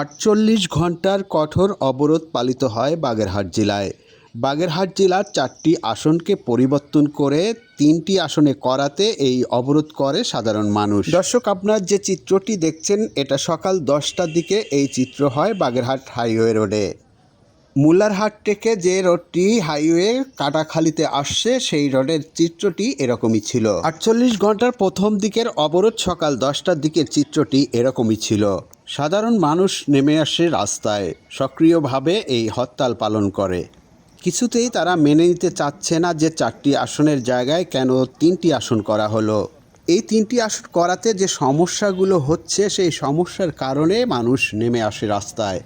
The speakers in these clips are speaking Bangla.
আটচল্লিশ ঘণ্টার কঠোর অবরোধ পালিত হয় বাগেরহাট জেলায়। বাগেরহাট জেলার চারটি আসনকে পরিবর্তন করে তিনটি আসনে করাতে এই অবরোধ করে সাধারণ মানুষ। দর্শক, আপনার যে চিত্রটি দেখছেন, এটা সকাল দশটার দিকে এই চিত্র হয় বাগেরহাট হাইওয়ে রোডে। মুল্লারহাট থেকে যে রোডটি হাইওয়ে কাটাখালিতে আসছে, সেই রোডের চিত্রটি এরকমই ছিল। আটচল্লিশ ঘণ্টার প্রথম দিকের অবরোধ সকাল দশটার দিকের চিত্রটি এরকমই ছিল। সাধারণ মানুষ নেমে আসে রাস্তায়, সক্রিয়ভাবে এই হরতাল পালন করে। কিছুতেই তারা মেনে নিতে চাচ্ছে না যে চারটি আসনের জায়গায় কেন তিনটি আসন করা হলো। এই তিনটি আসন করাতে যে সমস্যাগুলো হচ্ছে, সেই সমস্যার কারণে মানুষ নেমে আসে রাস্তায়।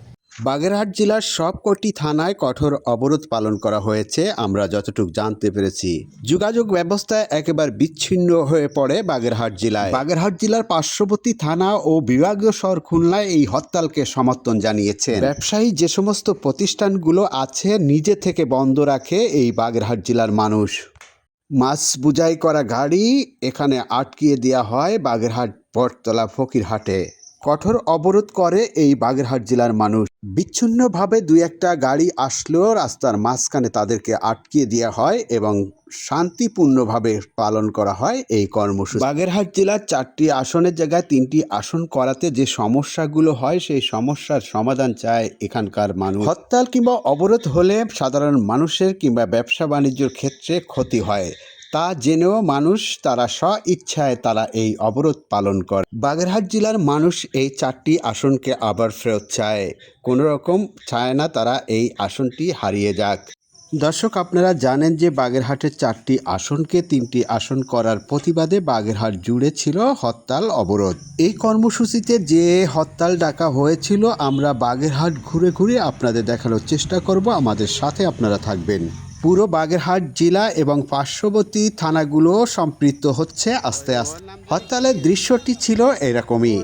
বাগেরহাট জেলার সবকটি থানায় কঠোর অবরোধ পালন করা হয়েছে, আমরা যতটুকু জানতে পেরেছি। যোগাযোগ ব্যবস্থা একেবারে বিচ্ছিন্ন হয়ে পড়ে বাগেরহাট জেলায়। বাগেরহাট জেলার পার্শ্ববর্তী থানা ও বিভাগীয় শহর খুলনায় এই হরতালকে সমর্থন জানিয়েছেন। ব্যবসায়ী যে সমস্ত প্রতিষ্ঠানগুলো আছে, নিজে থেকে বন্ধ রাখে এই বাগেরহাট জেলার মানুষ। মাছ বুঝাই করা গাড়ি এখানে আটকিয়ে দেওয়া হয় বাগেরহাট বটতলা ফকিরহাটে। কঠোর অবরোধ করে এই বাগেরহাট জেলার মানুষ। বিচ্ছিন্নভাবে দুই একটা গাড়ি আসলেও রাস্তার মাঝখানে তাদেরকে আটকিয়ে দেওয়া হয় এবং শান্তিপূর্ণভাবে পালন করা হয় এই কর্মসূচি। বাগেরহাট জেলার চারটি আসনের জায়গায় তিনটি আসন করাতে যে সমস্যাগুলো হয়, সেই সমস্যার সমাধান চায় এখানকার মানুষ। হরতাল কিংবা অবরোধ হলে সাধারণ মানুষের কিংবা ব্যবসা বাণিজ্যের ক্ষেত্রে ক্ষতি হয়। তা জেনেও মানুষ তারা স্ব ইচ্ছায় তারা এই অবরোধ পালন করে। বাগেরহাট জেলার মানুষ এই চারটি আসনকে আবার ফেরত চায়। কোনো রকম চায় না তারা এই আসনটি হারিয়ে যাক। দর্শক, আপনারা জানেন যে বাগেরহাটের চারটি আসনকে তিনটি আসন করার প্রতিবাদে বাগেরহাট জুড়ে ছিল হরতাল অবরোধ। এই কর্মসূচিতে যে হরতাল ডাকা হয়েছিল, আমরা বাগেরহাট ঘুরে ঘুরে আপনাদের দেখানোর চেষ্টা করব। আমাদের সাথে আপনারা থাকবেন। পুরো বাগেরহাট জেলা এবং পার্শ্ববর্তী থানাগুলো সম্পৃক্ত হচ্ছে আস্তে আস্তে। হরতালের দৃশ্যটি ছিল এরকমই।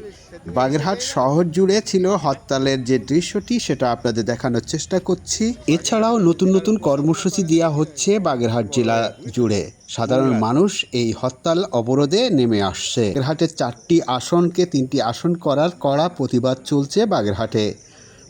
বাগেরহাট শহর জুড়ে ছিল হরতালের যে দৃশ্যটি, সেটা আপনাদের দেখানোর চেষ্টা করছি। এছাড়াও নতুন নতুন কর্মসূচি দেওয়া হচ্ছে বাগেরহাট জেলা জুড়ে। সাধারণ মানুষ এই হরতাল অবরোধে নেমে আসছে। বাগেরহাটের চারটি আসনকে তিনটি আসন করার কড়া প্রতিবাদ চলছে বাগেরহাটে।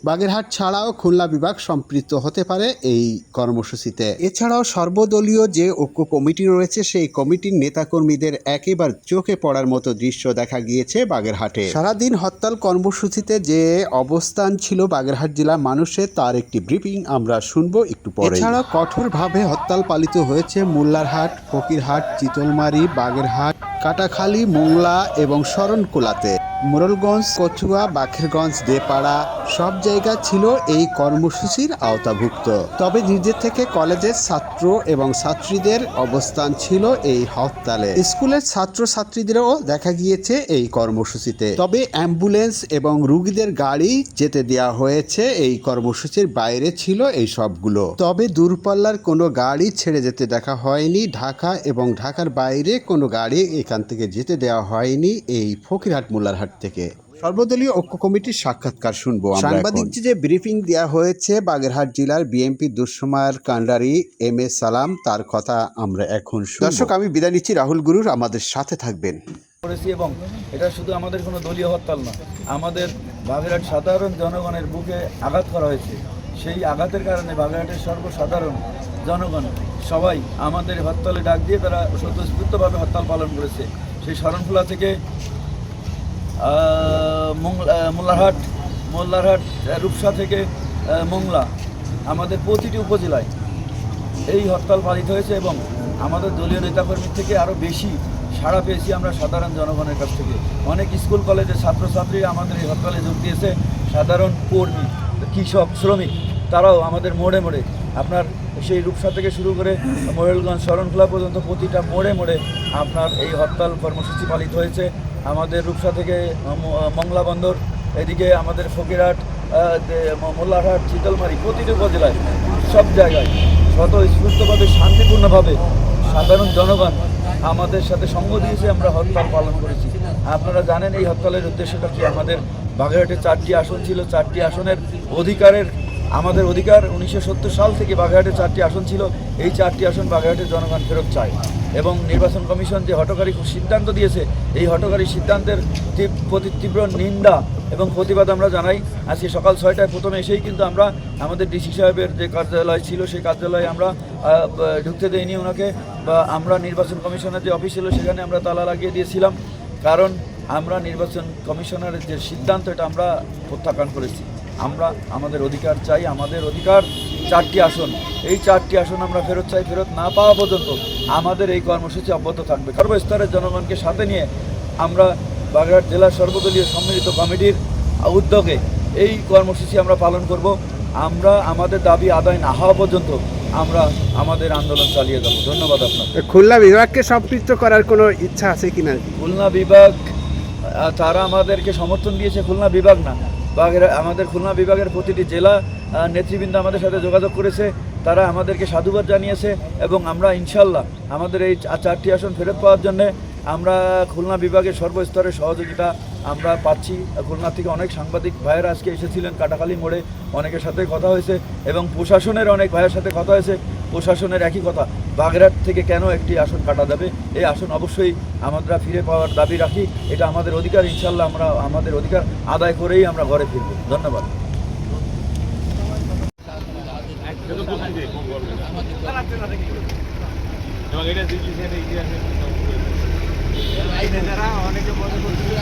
বাগেরহাট ছাড়াও খুলনা বিভাগ সম্পৃক্ত হতে পারে এই কর্মসূচিতে। এছাড়াও সর্বদলীয় যে ঐক্য কমিটি রয়েছে সেই কমিটির নেতাকর্মীদের একেবার চোখে পড়ার মতো দৃশ্য দেখা গিয়েছে বাগেরহাটে। সারাদিন হরতাল কর্মসূচিতে যে অবস্থান ছিল বাগেরহাট জেলার মানুষের তার একটি ব্রিফিং আমরা শুনব একটু পরে এছাড়াও কঠোরভাবে হরতাল পালিত হয়েছে মোল্লারহাট ফকিরহাট চিতলমারি বাগেরহাট কাটাখালী মোংলা এবং শরণকুলাতে। মোরলগঞ্জ কচুয়া বাখেরগঞ্জ দেপাড়া সব জায়গা ছিল এই কর্মসূচির আওতাভুক্ত। তবে নিজের থেকে কলেজের ছাত্র এবং ছাত্রীদের অবস্থান ছিল এই হরতালে। স্কুলের ছাত্র ছাত্রীদেরও দেখা গিয়েছে এই কর্মসূচিতে। তবে অ্যাম্বুলেন্স এবং রুগীদের গাড়ি যেতে দেওয়া হয়েছে, এই কর্মসূচির বাইরে ছিল এই সবগুলো। তবে দূরপাল্লার কোনো গাড়ি ছেড়ে যেতে দেখা হয়নি, ঢাকা এবং ঢাকার বাইরে কোনো গাড়ি এখান থেকে যেতে দেওয়া হয়নি এই ফকিরহাট মোল্লারহাট থেকে। সর্বদলীয় ঐক্য কমিটির সাক্ষাৎকার শুনব সাংবাদিক যে ব্রিফিং দেওয়া হয়েছে বাগেরহাট জেলার বিএনপি দুঃসময়ের কান্ডারি এম এ সালাম তার কথা আমরা এখন শুনব। দর্শক আমি বিদায় নিচ্ছি। রাহুল গুরুর আমাদের সাথে থাকবেন। করেছি এবং এটা শুধু আমাদের কোনো দলীয় হরতাল না আমাদের বাগেরহাট সাধারণ জনগণের বুকে আঘাত করা হয়েছে। সেই আঘাতের কারণে বাগেরহাটের সর্বসাধারণ জনগণ সবাই আমাদের হরতালে ডাক দিয়ে তারা স্বতঃস্ফূর্তভাবে হরতাল পালন করেছে। সেই শরণখোলা থেকে মোল্লারহাট মোল্লারহাট রূপসা থেকে মোংলা, আমাদের প্রতিটি উপজেলায় এই হরতাল পালিত হয়েছে এবং আমাদের দলীয় নেতাকর্মীর থেকে আরও বেশি সাড়া পেয়েছি আমরা সাধারণ জনগণের কাছ থেকে। অনেক স্কুল, কলেজের ছাত্রছাত্রীরা আমাদের এই হরতালে যোগ দিয়েছে সাধারণ কর্মী, কৃষক, শ্রমিক। তারাও আমাদের মোড়ে মোড়ে আপনার সেই রূপসা থেকে শুরু করে ময়ূরগঞ্জ শরণখোলা পর্যন্ত প্রতিটা মোড়ে মোড়ে আপনার এই হরতাল কর্মসূচি পালিত হয়েছে। আমাদের রূপসা থেকে মংলা বন্দর, এদিকে আমাদের ফকিরহাট মোল্লারহাট চিতলমারি প্রতিটি উপজেলায় সব জায়গায় স্বতঃস্ফূর্তভাবে শান্তিপূর্ণভাবে সাধারণ জনগণ আমাদের সাথে সঙ্গ দিয়েছে, আমরা হরতাল পালন করেছি। আপনারা জানেন এই হরতালের উদ্দেশ্যটা কি? আমাদের বাগেরহাটে চারটি আসন ছিল, চারটি আসনের অধিকারের আমাদের অধিকার উনিশশো সত্তর সাল থেকে বাগেরহাটে চারটি আসন ছিল। এই চারটি আসন বাগেরহাটের জনগণ ফেরত চায়। এবং নির্বাচন কমিশন যে হটকারী সিদ্ধান্ত দিয়েছে, এই হটকারী সিদ্ধান্তের প্রতি তীব্র নিন্দা এবং প্রতিবাদ আমরা জানাই। আজকে সকাল ছয়টায় প্রথমে এসেই কিন্তু আমরা আমাদের ডিসি সাহেবের যে কার্যালয় ছিল, সেই কার্যালয়ে আমরা ঢুকতে দেইনি ওনাকে। বা, আমরা নির্বাচন কমিশনের যে অফিস ছিল, সেখানে আমরা তালা লাগিয়ে দিয়েছিলাম। কারণ আমরা নির্বাচন কমিশনারের যে সিদ্ধান্ত, এটা আমরা প্রত্যাখ্যান করেছি। আমরা আমাদের অধিকার চাই আমাদের অধিকার চারটি আসন। এই চারটি আসন আমরা ফেরত চাই ফেরত না পাওয়া পর্যন্ত আমাদের এই কর্মসূচি অব্যাহত থাকবে। সর্বস্তরের জনগণকে সাথে নিয়ে আমরা বাগেরহাট জেলার সর্বদলীয় সম্মিলিত কমিটির উদ্যোগে এই কর্মসূচি আমরা পালন করব। আমরা আমাদের দাবি আদায় না হওয়া পর্যন্ত আমরা আমাদের আন্দোলন চালিয়ে যাব। ধন্যবাদ আপনার খুলনা বিভাগকে সম্পৃক্ত করার কোনো ইচ্ছা আছে কিনা? খুলনা বিভাগ তারা আমাদেরকে সমর্থন দিয়েছে। খুলনা বিভাগ না। বাগের আমাদের খুলনা বিভাগের প্রতিটি জেলা নেতৃবৃন্দ আমাদের সাথে যোগাযোগ করেছে। তারা আমাদেরকে সাধুবাদ জানিয়েছে এবং আমরা ইনশাল্লাহ আমাদের এই চারটি আসন ফেরত পাওয়ার জন্যে আমরা খুলনা বিভাগের সর্বস্তরে সহযোগিতা আমরা পাচ্ছি। খুলনা থেকে অনেক সাংবাদিক ভাইয়েরা আজকে এসেছিলেন কাটাখালী মোড়ে। অনেকের সাথে কথা হয়েছে এবং প্রশাসনের অনেক ভাইয়ের সাথে কথা হয়েছে। প্রশাসনের একই কথা, বাগেরহাট থেকে কেন একটি আসন কাটা যাবে? এই আসন অবশ্যই আমরা ফিরে পাওয়ার দাবি রাখি। এটা আমাদের অধিকার ইনশাল্লাহ আমরা আমাদের অধিকার আদায় করেই আমরা ঘরে ফিরব। ধন্যবাদ। অনেকে মনে করছিল